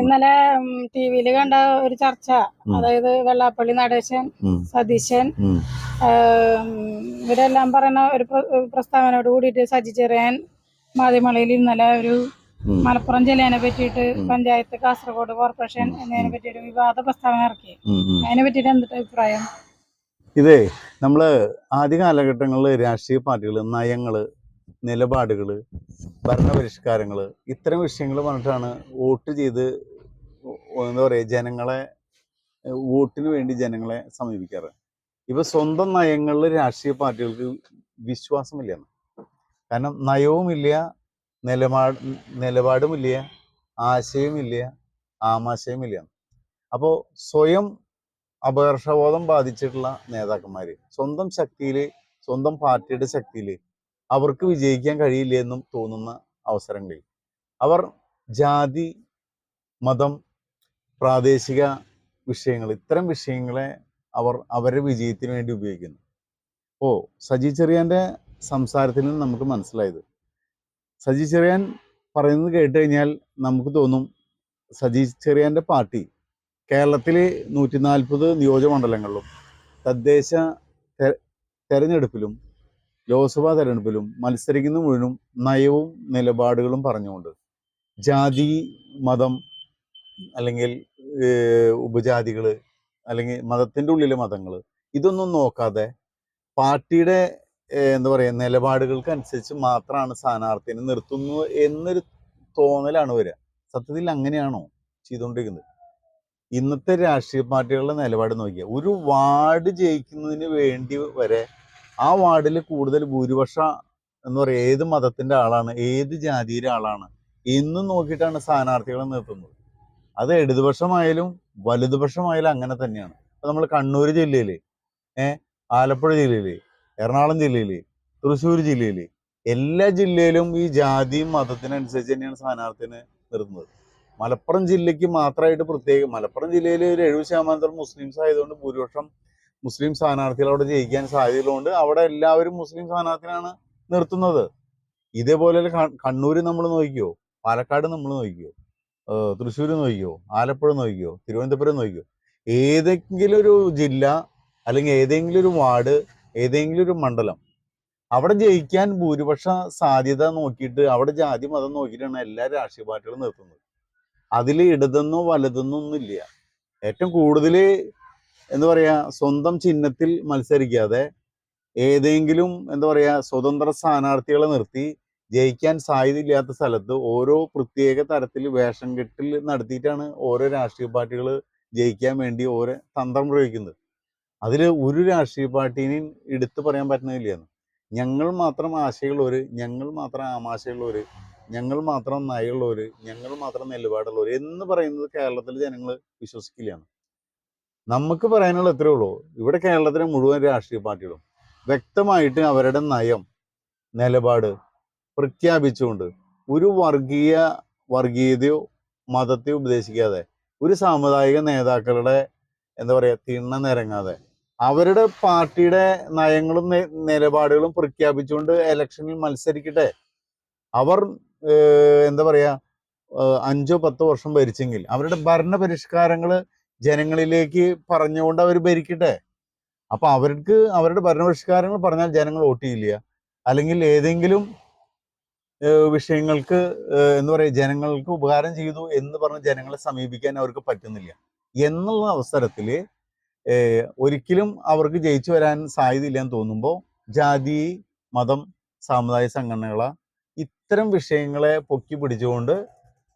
ഇന്നലെ ടി വിയിൽ കണ്ട ഒരു ചർച്ച. അതായത് വെള്ളാപ്പള്ളി നടേശൻ സതീശൻ ഇവരെല്ലാം പറയുന്ന ഒരു പ്രസ്താവനയോട് കൂടിയിട്ട് സജി ചെറിയാൻ മാധ്യമങ്ങളിൽ ഇന്നലെ ഒരു മലപ്പുറം ജില്ലേനെ പറ്റിയിട്ട് പഞ്ചായത്ത് കാസർഗോഡ് കോർപ്പറേഷൻ എന്നതിനെ പറ്റി ഒരു വിവാദ പ്രസ്താവന ഇറക്കി. അതിനെ പറ്റിയിട്ട് എന്തിട്ട് അഭിപ്രായം? ഇതേ നമ്മൾ ആദ്യ കാലഘട്ടങ്ങളിൽ രാഷ്ട്രീയ പാർട്ടികൾ നയങ്ങൾ നിലപാടുകൾ ഭരണപരിഷ്കാരങ്ങൾ ഇത്തരം വിഷയങ്ങൾ പറഞ്ഞിട്ടാണ് വോട്ട് ചെയ്ത് എന്താ പറയുക ജനങ്ങളെ വോട്ടിന് വേണ്ടി ജനങ്ങളെ സമീപിക്കാറ്. ഇപ്പൊ സ്വന്തം നയങ്ങളിൽ രാഷ്ട്രീയ പാർട്ടികൾക്ക് വിശ്വാസമില്ല കാരണം നയവുമില്ല നിലപാട് നിലപാടുമില്ല ആശയമില്ല ആമാശയമില്ല അപ്പോൾ സ്വയം അപകർഷബോധം ബാധിച്ചിട്ടുള്ള നേതാക്കന്മാര് സ്വന്തം ശക്തിയിൽ സ്വന്തം പാർട്ടിയുടെ ശക്തിയിൽ അവർക്ക് വിജയിക്കാൻ കഴിയില്ല എന്നും തോന്നുന്ന അവസരങ്ങളിൽ. അവർ ജാതി മതം പ്രാദേശിക വിഷയങ്ങൾ ഇത്തരം വിഷയങ്ങളെ അവർ അവരുടെ വിജയത്തിന് വേണ്ടി ഉപയോഗിക്കുന്നു. ഓ സജി ചെറിയാന്റെ സംസാരത്തിൽ നിന്ന് നമുക്ക് മനസ്സിലായത്. സജി ചെറിയാൻ പറയുന്നത് കേട്ട് കഴിഞ്ഞാൽ നമുക്ക് തോന്നും സജി ചെറിയാന്റെ പാർട്ടി കേരളത്തിലെ നൂറ്റി നാൽപ്പത് നിയോജകമണ്ഡലങ്ങളിലും തദ്ദേശ തെരഞ്ഞെടുപ്പിലും ലോക്സഭാ തെരഞ്ഞെടുപ്പിലും മത്സരിക്കുന്ന മുഴുവനും നയവും നിലപാടുകളും പറഞ്ഞുകൊണ്ട് ജാതി മതം അല്ലെങ്കിൽ ഉപജാതികൾ അല്ലെങ്കിൽ മതത്തിന്റെ ഉള്ളിലെ മതങ്ങൾ ഇതൊന്നും നോക്കാതെ പാർട്ടിയുടെ എന്താ പറയുക നിലപാടുകൾക്ക് അനുസരിച്ച് മാത്രമാണ് സ്ഥാനാർത്ഥിനെ നിർത്തുന്നത് എന്നൊരു തോന്നലാണ് വരിക സത്യത്തിൽ അങ്ങനെയാണോ ചെയ്തുകൊണ്ടിരിക്കുന്നത്? ഇന്നത്തെ രാഷ്ട്രീയ പാർട്ടികളുടെ നിലപാട് നോക്കിയാൽ ഒരു വാർഡ് ജയിക്കുന്നതിന് വേണ്ടി വരെ ആ വാർഡിൽ കൂടുതൽ ഭൂരിപക്ഷ എന്ന് പറയുക ഏത് മതത്തിന്റെ ആളാണ് ഏത് ജാതിയിലെ ആളാണ് എന്നും നോക്കിയിട്ടാണ് സ്ഥാനാർത്ഥികളെ നിർത്തുന്നത്. അത് ഇടതുപക്ഷമായാലും വലതുപക്ഷമായാലും അങ്ങനെ തന്നെയാണ്. ഇപ്പം നമ്മൾ കണ്ണൂർ ജില്ലയിൽ ആലപ്പുഴ ജില്ലയിൽ എറണാകുളം ജില്ലയിൽ തൃശ്ശൂർ ജില്ലയിൽ എല്ലാ ജില്ലയിലും ഈ ജാതിയും മതത്തിനനുസരിച്ച് തന്നെയാണ് സ്ഥാനാർത്ഥിനെ നിർത്തുന്നത്. മലപ്പുറം ജില്ലയ്ക്ക് മാത്രമായിട്ട് പ്രത്യേകം മലപ്പുറം ജില്ലയിൽ ഒരു എഴുപത് ശതമാനത്തോളം മുസ്ലിംസ് ആയതുകൊണ്ട് ഭൂരിപക്ഷം മുസ്ലിം സ്ഥാനാർത്ഥികൾ അവിടെ ജയിക്കാൻ സാധ്യതയുള്ളതുകൊണ്ട് അവിടെ എല്ലാവരും മുസ്ലിം സ്ഥാനാർത്ഥികളാണ് നിർത്തുന്നത്. ഇതേപോലെ കണ്ണൂർ നമ്മൾ നോക്കിയോ പാലക്കാട് നമ്മൾ നോക്കിയോ തൃശ്ശൂർ നോക്കിയോ ആലപ്പുഴ നോക്കിയോ തിരുവനന്തപുരം നോക്കിയോ ഏതെങ്കിലും ഒരു ജില്ല അല്ലെങ്കിൽ ഏതെങ്കിലും ഒരു വാർഡ് ഏതെങ്കിലും ഒരു മണ്ഡലം അവിടെ ജയിക്കാൻ ഭൂരിപക്ഷ സാധ്യത നോക്കിയിട്ട് അവിടെ ജാതി മതം നോക്കിയിട്ടാണ് എല്ലാ രാഷ്ട്രീയ പാർട്ടികളും നിർത്തുന്നത്. അതിൽ ഇടതെന്നോ വലതെന്നോ ഒന്നുമില്ല. ഏറ്റവും കൂടുതൽ എന്താ പറയുക സ്വന്തം ചിഹ്നത്തിൽ മത്സരിക്കാതെ ഏതെങ്കിലും എന്താ പറയുക സ്വതന്ത്ര സ്ഥാനാർത്ഥികളെ നിർത്തി ജയിക്കാൻ സാധ്യതയില്ലാത്ത സ്ഥലത്ത് ഓരോ പ്രത്യേക തരത്തിൽ വേഷം കെട്ടിൽ നടത്തിയിട്ടാണ് ഓരോ രാഷ്ട്രീയ പാർട്ടികൾ ജയിക്കാൻ വേണ്ടി ഓരോ തന്ത്രം പ്രയോഗിക്കുന്നത്. അതിൽ ഒരു രാഷ്ട്രീയ പാർട്ടീനെയും എടുത്തു പറയാൻ പറ്റുന്നില്ല ഞങ്ങൾ മാത്രം ആശയുള്ളവർ ഞങ്ങൾ മാത്രം ആമാശയുള്ളവർ ഞങ്ങൾ മാത്രം നയമുള്ളവർ ഞങ്ങൾ മാത്രം നിലപാടുള്ളവർ എന്ന് പറയുന്നത് കേരളത്തിലെ ജനങ്ങൾ വിശ്വസിക്കില്ലാണ് നമുക്ക് പറയാനുള്ള എത്രയേ ഉള്ളൂ. ഇവിടെ കേരളത്തിലെ മുഴുവൻ രാഷ്ട്രീയ പാർട്ടികളും വ്യക്തമായിട്ട് അവരുടെ നയം നിലപാട് പ്രഖ്യാപിച്ചുകൊണ്ട് ഒരു വർഗീയ വർഗീയതയോ മതത്തെ ഉപദേശിക്കാതെ ഒരു സാമുദായിക നേതാക്കളുടെ എന്താ പറയുക തിണ്ണ നിരങ്ങാതെ അവരുടെ പാർട്ടിയുടെ നയങ്ങളും നിലപാടുകളും പ്രഖ്യാപിച്ചുകൊണ്ട് ഇലക്ഷനിൽ മത്സരിക്കട്ടെ. അവർ എന്താ പറയുക അഞ്ചോ പത്തോ വർഷം ഭരിച്ചെങ്കിൽ അവരുടെ ഭരണ പരിഷ്കാരങ്ങൾ ജനങ്ങളിലേക്ക് പറഞ്ഞുകൊണ്ട് അവർ ഭരിക്കട്ടെ? അപ്പൊ അവർക്ക് അവരുടെ ഭരണപരിഷ്കാരങ്ങൾ പറഞ്ഞാൽ ജനങ്ങൾ വോട്ട് ചെയ്യില്ല. അല്ലെങ്കിൽ ഏതെങ്കിലും വിഷയങ്ങൾക്ക് എന്ന് എന്താ പറയാ ജനങ്ങൾക്ക് ഉപകാരം ചെയ്തു എന്ന് പറഞ്ഞ് ജനങ്ങളെ സമീപിക്കാൻ അവർക്ക് പറ്റുന്നില്ല. എന്നുള്ള അവസരത്തിൽ ഒരിക്കലും അവർക്ക് ജയിച്ചു വരാൻ സാധ്യതയില്ലെന്ന് തോന്നുമ്പോൾ ജാതി മതം സാമുദായിക സംഘടനകളെ ഇത്തരം വിഷയങ്ങളെ പൊക്കി പിടിച്ചുകൊണ്ട്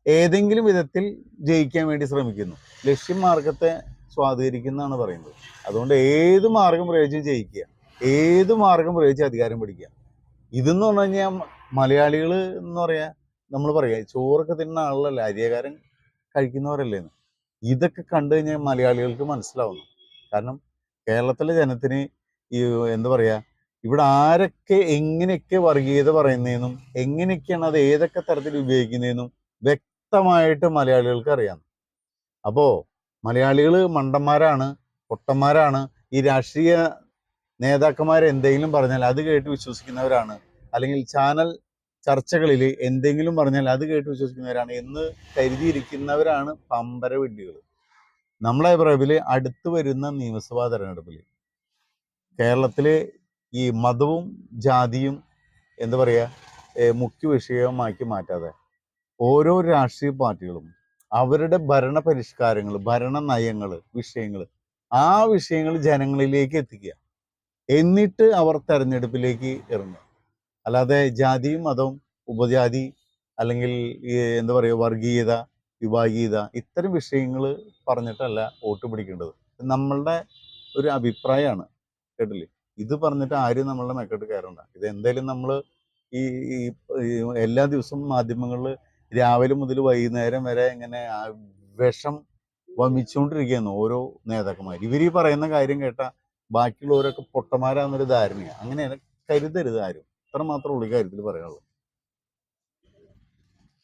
ഏതെങ്കിലും വിധത്തിൽ ജയിക്കാൻ വേണ്ടി ശ്രമിക്കുന്നു. ലക്ഷ്യം മാർഗത്തെ സ്വാധീനിക്കുന്നതാണ് പറയുന്നത്. അതുകൊണ്ട് ഏത് മാർഗം പ്രയോഗിച്ചും ജയിക്കുക. ഏത് മാർഗം പ്രയോഗിച്ച് അധികാരം പിടിക്കുക. ഇതെന്ന് പറഞ്ഞു കഴിഞ്ഞാൽ മലയാളികൾ എന്ന് പറയാ നമ്മൾ പറയാ ചോറൊക്കെ തിന്നുന്ന ആളല്ല അരിയകാരൻ കഴിക്കുന്നവരല്ലേന്ന് ഇതൊക്കെ കണ്ടു കഴിഞ്ഞാൽ മലയാളികൾക്ക് മനസ്സിലാവുന്നു. കാരണം കേരളത്തിലെ ജനത്തിന് ഈ എന്താ പറയാ ഇവിടെ ആരൊക്കെ എങ്ങനെയൊക്കെ വർഗീയത പറയുന്നതെന്നും എങ്ങനെയൊക്കെയാണ് അത് ഏതൊക്കെ തരത്തിൽ ഉപയോഗിക്കുന്നതെന്നും വ്യക്തമായിട്ട് മലയാളികൾക്ക് അറിയാം അപ്പോ മലയാളികൾ മണ്ടന്മാരാണ് പൊട്ടന്മാരാണ്. ഈ രാഷ്ട്രീയ നേതാക്കന്മാർ എന്തെങ്കിലും പറഞ്ഞാൽ അത് കേട്ട് വിശ്വസിക്കുന്നവരാണ്. അല്ലെങ്കിൽ ചാനൽ ചർച്ചകളിൽ എന്തെങ്കിലും പറഞ്ഞാൽ അത് കേട്ട് വിശ്വസിക്കുന്നവരാണ് എന്ന് കരുതിയിരിക്കുന്നവരാണ് പമ്പര നമ്മളെ അഭിപ്രായത്തിൽ അടുത്ത് വരുന്ന നിയമസഭാ തെരഞ്ഞെടുപ്പിൽ കേരളത്തിലെ ഈ മതവും ജാതിയും എന്താ പറയുക മുഖ്യ വിഷയമാക്കി മാറ്റാതെ ഓരോ രാഷ്ട്രീയ പാർട്ടികളും അവരുടെ ഭരണ പരിഷ്കാരങ്ങൾ ഭരണ നയങ്ങൾ വിഷയങ്ങൾ ആ വിഷയങ്ങൾ ജനങ്ങളിലേക്ക് എത്തിക്കുക. എന്നിട്ട് അവർ തെരഞ്ഞെടുപ്പിലേക്ക് ഇറങ്ങുക. അല്ലാതെ ജാതിയും മതവും ഉപജാതി അല്ലെങ്കിൽ എന്താ പറയുക വർഗീയത വിഭാഗീയത ഇത്തരം വിഷയങ്ങൾ പറഞ്ഞിട്ടല്ല വോട്ട് പിടിക്കേണ്ടത്. നമ്മളുടെ ഒരു അഭിപ്രായമാണ് കേട്ടില്ലേ? ഇത് പറഞ്ഞിട്ട് ആരും നമ്മളുടെ മെക്കോട്ട് കയറണ്ട. ഇത് എന്തായാലും നമ്മൾ ഈ എല്ലാ ദിവസവും മാധ്യമങ്ങളിൽ രാവിലെ മുതൽ വൈകുന്നേരം വരെ ഇങ്ങനെ വിഷം വമിച്ചുകൊണ്ടിരിക്കുകയാണ് ഓരോ നേതാക്കന്മാർ. ഇവർ ഈ പറയുന്ന കാര്യം കേട്ട ബാക്കിയുള്ളവരൊക്കെ പൊട്ടന്മാരാന്നൊരു ധാരണയാണ് അങ്ങനെ കരുതരുത് ആരും. അത്ര മാത്രമേ ഉള്ളൂ കാര്യത്തിൽ പറയാനുള്ളൂ